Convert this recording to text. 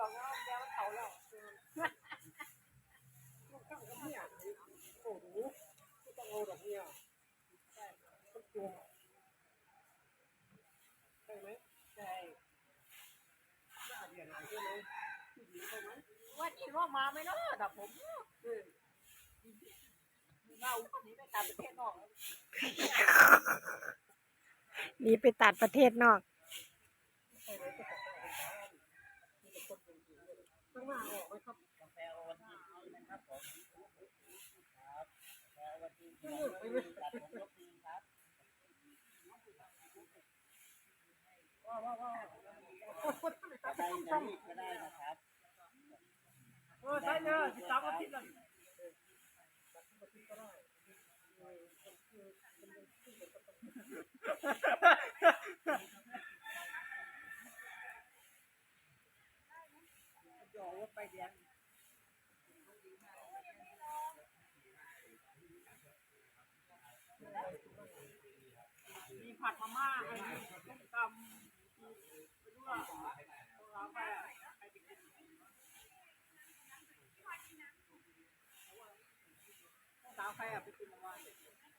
หรอกนะแกมันเขาแล้วลูกข้างกับเนี่ยโอ้โหไม่ต้องเอาดอกเนี่ยใช่ต้องจูงใช่ไหมใช่หน้าเดียนใช่ไหมผู้หญิงใช่ไหมว่านี่ว่ามาไม่รอดแต่ผมเอาคนนี้ไปตามประเทศนอก หนีไปตัดประเทศนอก ใช่ไหมจะตัดได้เป็นบ้านมีแต่คนเป็นผู้หญิงเลย ข้างหน้าออกไหมครับกาแฟวันทีนะครับผมครับกาแฟวันทีไม่เลิกไปเลยตัดผมยกทีครับว้าวว้าวว้าวกาแฟอิตก็ได้นะครับเออใช่เนี่ยสิบสามอาทิตย์ละตัดทุกอาทิตย์ก็ได้เออคือเป็นเรื่องที่เด็กก็ต้อง หยอว่าไปเรียนมีผัดมาม่าอะไรต้มตำไปด้วยเราไปไปกินสาวใครอะไปกินเมื่า